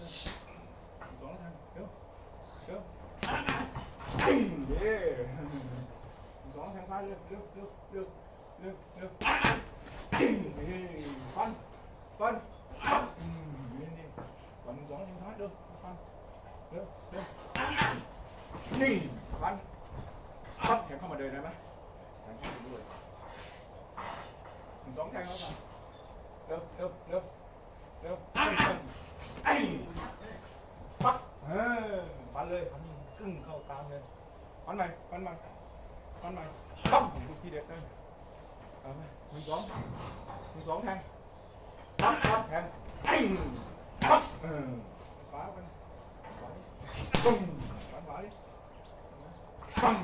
เลยสองทางเร็วเร็วเย้สองทางซ้ายเร็วเร็ ซึ่งเข้ากลางเลยฟันใหม่ฟันใหม่ฟันใหม่ปั๊บทุกทีเด็ดเลยเอาไหมหนึ่งสองหนึ่งสองแทงปั๊บปั๊บแทงไอ้ปั๊บเออฟ้าเป็นฟ้าดิปุ้งฟันฟ้าดิปัง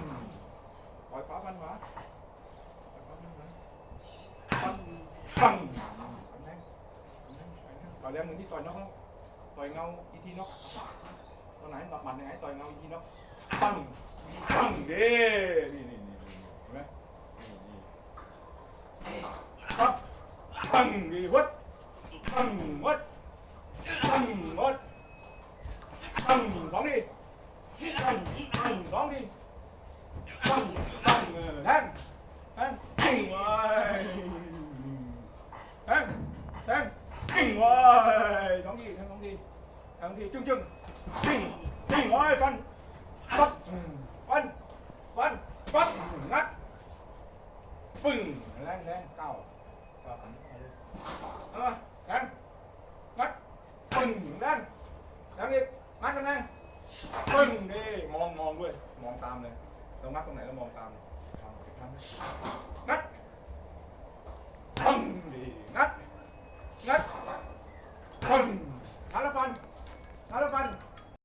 ปล่อยฟ้าฟันฟ้าปล่อยฟ้าฟันฟ้าปังปังฟันแทงฟันแทงฟันแทงต่อยแรงมือที่ต่อยนอกต่อยเงาอีทีนอก ตัวไหนตับมันยังไงต่อยเงาอีกทีนอกปังปังเด้นี่นี่นี่เห็นไหมนี่ปั๊บปังดีวัดปังวัดปังวัดปังสองดีปังปังสองดีปังปังเออแทงแทงปังไว้แทงแทงปังไว้ ทั้งที่จึ้งจึ้งจึ้งจึ้งไว้ฟันฟันฟันฟันฟันงัดปึ้งแรงแรงเก้าเอามาแรงงัดปึ้งแรงแรงอีกงัดกันแรงปึ้งนี่มองมองด้วยมองตามเลยเรางัดตรงไหนเรามองตามงัดปึ้งดีงัดงัดปัง